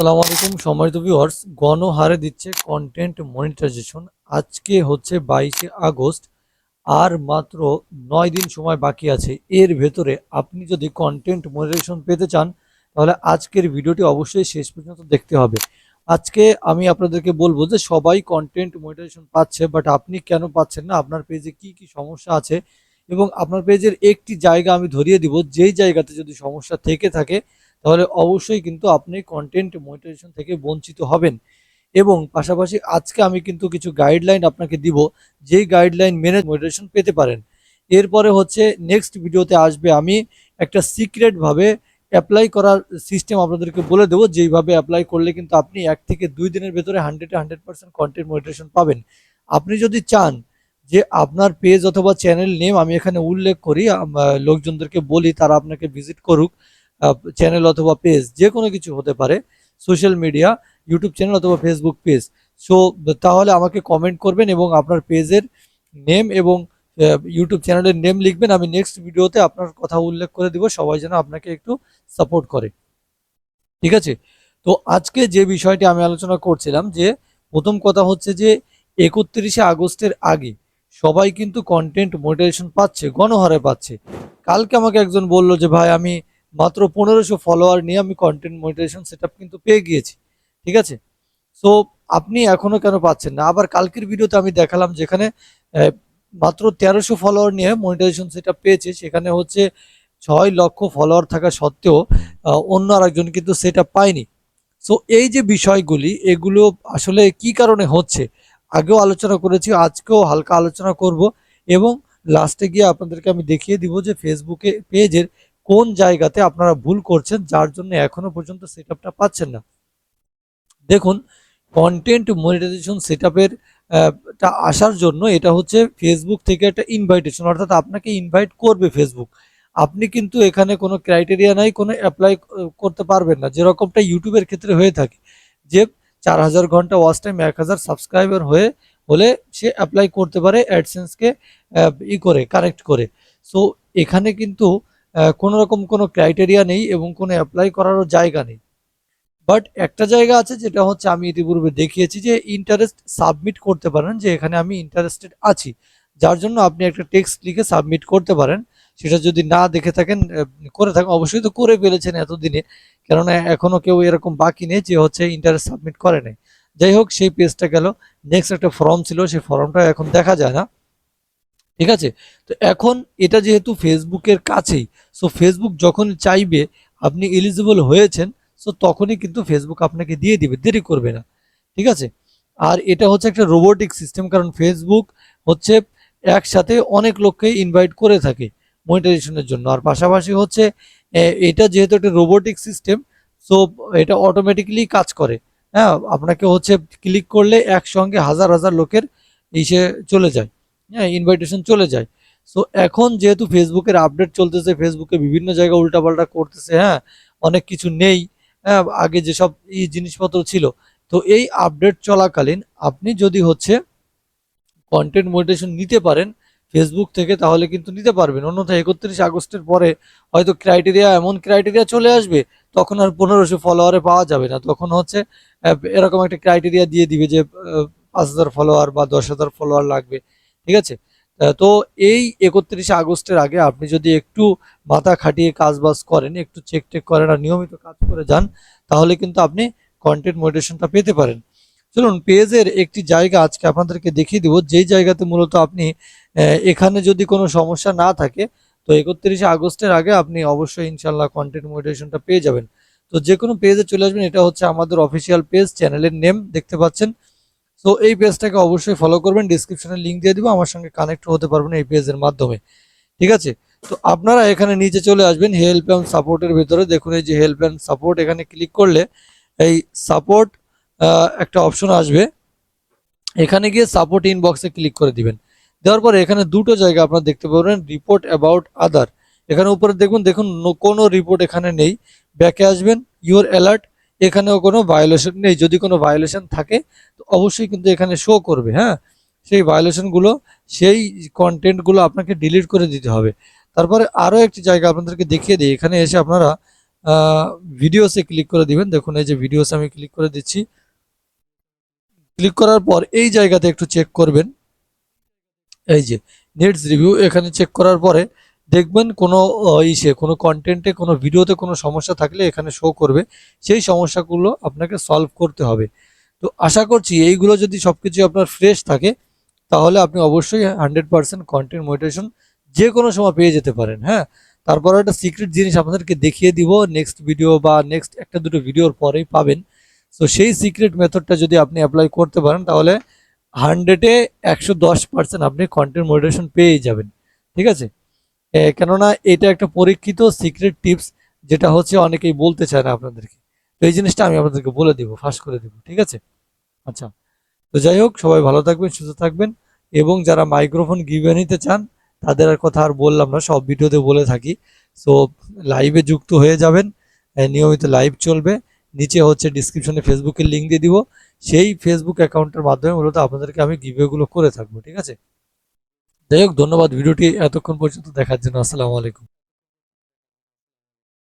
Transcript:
আসসালামু আলাইকুম। সম্মানিত ভিউয়ার্স গণহারে দিচ্ছে কন্টেন্ট মনিটাইজেশন আজকে হচ্ছে বাইশে আগস্ট, আর মাত্র নয় দিন সময় বাকি আছে। এর ভেতরে আপনি যদি কন্টেন্ট মনিটাইজেশন পেতে চান, তাহলে আজকের ভিডিওটি অবশ্যই শেষ পর্যন্ত দেখতে হবে। আজকে আমি আপনাদেরকে বলব যে সবাই কন্টেন্ট মনিটাইজেশন পাচ্ছে বাট আপনি কেন পাচ্ছেন না? আপনার পেজে কি কি সমস্যা আছে? এবং আপনার পেজের একটি জায়গা আমি ধরিয়ে দিব, যেই জায়গাতে যদি সমস্যা থেকে থাকে তাহলে অবশ্যই কিন্তু আপনি কন্টেন্ট মনিটাইজেশন থেকে বঞ্চিত হবেন। এবং পাশাপাশি আজকে আমি কিন্তু কিছু গাইডলাইন আপনাকে দিব, যেই গাইডলাইন মেনে মনিটাইজেশন পেতে পারেন। এরপরে হচ্ছে নেক্সট ভিডিওতে আসবে আমি একটা সিক্রেটভাবে অ্যাপ্লাই করার সিস্টেম আপনাদেরকে বলে দেবো, যেইভাবে অ্যাপ্লাই করলে কিন্তু আপনি এক থেকে দুই দিনের ভেতরে হান্ড্রেডে হান্ড্রেড পার্সেন্ট কন্টেন্ট মনিটাইজেশন পাবেন। আপনি যদি চান যে আপনার পেজ অথবা চ্যানেল নেম আমি এখানে উল্লেখ করি লোকজনদেরকে বলি, তারা আপনাকে ভিজিট করুক। চ্যানেল অথবা পেজ যে কোনো কিছু হতে পারে সোশ্যাল মিডিয়া ইউটিউব চ্যানেল অথবা ফেসবুক পেজ সো তাহলে আমাকে কমেন্ট করবেন এবং আপনার পেজের নেম এবং ইউটিউব চ্যানেলের নেম লিখবেন। আমি নেক্সট ভিডিওতে আপনার কথা উল্লেখ করে দিব, সবাই যেন আপনাকে একটু সাপোর্ট করে। ঠিক আছে? তো আজকে যে বিষয়টি আমি আলোচনা করছিলাম, যে প্রথম কথা হচ্ছে যে, একত্রিশে আগস্টের আগে সবাই কিন্তু কন্টেন্ট মোটিভেশন পাচ্ছে, গণহারে পাচ্ছে। কালকে আমাকে একজন বলল যে, ভাই, আমি মাত্র পনেরোশো ফলোয়ার নিয়ে আমি কন্টেন্ট মনিটাইজেশন সেট কিন্তু পেয়ে গিয়েছি, ঠিক আছে? সো আপনি এখনও কেন পাচ্ছেন না? আবার কালকের ভিডিওতে আমি দেখালাম যেখানে মাত্র তেরোশো ফলোয়ার নিয়ে মনিটাইজেশন সেটা পেয়েছে, সেখানে হচ্ছে ছয় লক্ষ ফলোয়ার থাকা সত্ত্বেও অন্য আরেকজন কিন্তু সেটা পায়নি। সো এই যে বিষয়গুলি, এগুলো আসলে কি কারণে হচ্ছে? আগেও আলোচনা করেছি, আজকেও হালকা আলোচনা করব এবং লাস্টে গিয়ে আপনাদেরকে আমি দেখিয়ে দিব যে ফেসবুকে পেজের কোন জায়গাতে আপনারা ভুল করছেন যার জন্য এখনও পর্যন্ত সেট পাচ্ছেন না? দেখুন কন্টেন্ট মনিটাইজেশন সেট টা আসার জন্য এটা হচ্ছে ফেসবুক থেকে একটা ইনভাইটেশন অর্থাৎ আপনাকে ইনভাইট করবে ফেসবুক আপনি কিন্তু এখানে কোনো ক্রাইটেরিয়া নাই, কোনো অ্যাপ্লাই করতে পারবেন না। যেরকমটা ইউটিউবের ক্ষেত্রে হয়ে থাকে যে চার হাজার ঘণ্টা ওয়াচ টাইম এক হাজার সাবস্ক্রাইবার হয়ে হলে সে অ্যাপ্লাই করতে পারে অ্যাডসেন্সকে ই করে কানেক্ট করে। সো এখানে কিন্তু কোনো রকম কোনো ক্রাইটেরিয়া নেই এবং কোনো অ্যাপ্লাই করারও জায়গা নেই। বাট একটা জায়গা আছে যেটা হচ্ছে আমি ইতিপূর্বে দেখিয়েছি যে ইন্টারেস্ট সাবমিট করতে পারেন যে এখানে আমি ইন্টারেস্টেড আছি। যার জন্য আপনি একটা টেক্সট লিখে সাবমিট করতে পারেন। সেটা যদি না দেখে থাকেন করে থাকেন, অবশ্যই তো করে ফেলেছেন এতদিনে। কেননা এখনও কেউ এরকম বাকি নেই যে হচ্ছে ইন্টারেস্ট সাবমিট করে নাই। যাই হোক, সেই পেজটা গেল। নেক্সট একটা ফর্ম ছিল, সেই ফর্মটা এখন দেখা যায় না। ঠিক আছে? তো এখন এটা যেহেতু ফেসবুকের কাছেই সো ফেসবুক যখন চাইবে আপনি এলিজিবল হয়েছেন সো তখনই কিন্তু ফেসবুক আপনাকে দিয়ে দিবে, দেরি করবে না। ঠিক আছে? আর এটা হচ্ছে একটা রোবোটিক সিস্টেম কারণ ফেসবুক হচ্ছে একসাথে অনেক লোককে ইনভাইট করে থাকে মনিটাইজেশনের জন্য। আর পাশাপাশি হচ্ছে এটা যেহেতু একটা রোবোটিক সিস্টেম সো এটা অটোমেটিক্যালি কাজ করে। হ্যাঁ আপনাকে হচ্ছে ক্লিক করলে একসঙ্গে হাজার হাজার লোকের ইসে চলে যায়। হ্যাঁ ইনভাইটেশন চলে যায়। সো এখন যেহেতু ফেসবুকের আপডেট চলতেছে ফেসবুকে বিভিন্ন জায়গায় উল্টাপাল্টা করতেছে হ্যাঁ অনেক কিছু নেই হ্যাঁ আগে যেসব এই জিনিসপত্র ছিল। তো এই আপডেট চলাকালীন আপনি যদি হচ্ছে কন্টেন্ট মোটিভেশন নিতে পারেন ফেসবুক থেকে, তাহলে কিন্তু নিতে পারবেন। অন্যথায় একত্রিশ আগস্টের পরে হয়তো ক্রাইটেরিয়া এমন ক্রাইটেরিয়া চলে আসবে, তখন আর পনেরোশো ফলোয়ারে পাওয়া যাবে না। তখন হচ্ছে এরকম একটা ক্রাইটেরিয়া দিয়ে দিবে যে পাঁচ হাজার ফলোয়ার বা দশ হাজার ফলোয়ার লাগবে। ঠিক আছে? তো এই একত্রিশে আগস্টের আগে আপনি যদি একটু মাথা খাটিয়ে কাজ বাজ করেন, একটু চেক টেক করেন আর নিয়মিত কাজ করে যান, তাহলে কিন্তু আপনি কন্টেন্ট মোটিভেশনটা পেতে পারেন। চলুন, পেজের একটি জায়গা আজকে আপনাদেরকে দেখিয়ে দিব। যেই জায়গাতে মূলত আপনি এখানে যদি কোনো সমস্যা না থাকে, তো একত্রিশে আগস্টের আগে আপনি অবশ্যই ইনশাল্লাহ কন্টেন্ট মোটিভেশনটা পেয়ে যাবেন। তো যে কোনো পেজে চলে আসবেন, এটা হচ্ছে আমাদের অফিসিয়াল পেজ চ্যানেলের নেম দেখতে পাচ্ছেন। সো এই পেজটাকে অবশ্যই ফলো করবেন। ডিসক্রিপশনে লিঙ্ক দিয়ে দিব। আমার সঙ্গে কানেক্ট হতে পারবেন এই পেজের মাধ্যমে। ঠিক আছে? তো আপনারা এখানে নিচে চলে আসবেন। হেল্প অ্যান্ড সাপোর্টের ভিতরে। দেখুন এই যে হেল্প অ্যান্ড সাপোর্ট এখানে ক্লিক করলে এই সাপোর্ট একটা অপশন আসবে। এখানে গিয়ে সাপোর্ট ইনবক্সে ক্লিক করে দিবেন। দেওয়ার পরে এখানে দুটো জায়গা আপনারা দেখতে পাবেন রিপোর্ট অ্যাবাউট আদার এখানে উপরে দেখুন দেখুন, কোনো রিপোর্ট এখানে নেই। ব্যাকে আসবেন। ইউর অ্যালার্ট এখানেও কোনো ভায়োলেশন নেই। যদি কোনো ভায়োলেশন থাকে, তো অবশ্যই কিন্তু এখানে শো করবে হ্যাঁ? সেই ভায়োলেশনগুলো সেই কন্টেন্টগুলো আপনাকে ডিলিট করে দিতে হবে। তারপরে আরও একটি জায়গা আপনাদেরকে দেখিয়ে দিই। এখানে এসে আপনারা ভিডিওসে ক্লিক করে দিবেন। দেখুন, এই যে ভিডিওসে আমি ক্লিক করে দিচ্ছি। ক্লিক করার পর এই জায়গাতে একটু চেক করবেন। এই যে নেটস রিভিউ এখানে চেক করার পরে দেখবেন কোনো ইসে, কোনো কন্টেন্টে কোনো ভিডিওতে কোনো সমস্যা থাকলে এখানে শো করবে। সেই সমস্যাগুলো আপনাকে সলভ করতে হবে। তো আশা করছি এইগুলো যদি সব কিছু আপনার ফ্রেশ থাকে, তাহলে আপনি অবশ্যই হান্ড্রেড পার্সেন্ট কন্টেন্ট মোটিভেশন যে কোনো সময় পেয়ে যেতে পারেন হ্যাঁ? তারপর একটা সিক্রেট জিনিস আপনাদেরকে দেখিয়ে দিব নেক্সট ভিডিও বা নেক্সট একটা দুটো ভিডিওর পরেই পাবেন। তো সেই সিক্রেট মেথডটা যদি আপনি অ্যাপ্লাই করতে পারেন, তাহলে হান্ড্রেডে একশো দশ পার্সেন্ট আপনি কন্টেন্ট মোটিভেশন পেয়ে যাবেন। ঠিক আছে? কেননা এটা একটা পরীক্ষিত সিক্রেট টিপস যেটা হচ্ছে অনেকেই বলতে চায় না আপনাদেরকে। তো এই জিনিসটা আমি আপনাদেরকে বলে দিব, ফাঁস করে দিব, ঠিক আছে? আচ্ছা তো যাই হোক, সবাই ভালো থাকবেন, সুস্থ থাকবেন এবং যারা মাইক্রোফোন গিভে নিতে চান, তাদের আর কথা আর বললাম না, সব ভিডিওতে বলে থাকি। সো লাইভে যুক্ত হয়ে যাবেন নিয়মিত লাইভ চলবে। নিচে হচ্ছে ডিসক্রিপশনে ফেসবুকের লিঙ্ক দিয়ে দিব। সেই ফেসবুক অ্যাকাউন্টের মাধ্যমে মূলত আপনাদেরকে আমি গিভেগুলো করে থাকব, ঠিক আছে? যাই হোক ধন্যবাদ ভিডিওটি এতক্ষণ পর্যন্ত দেখার জন্য। আসসালামু আলাইকুম।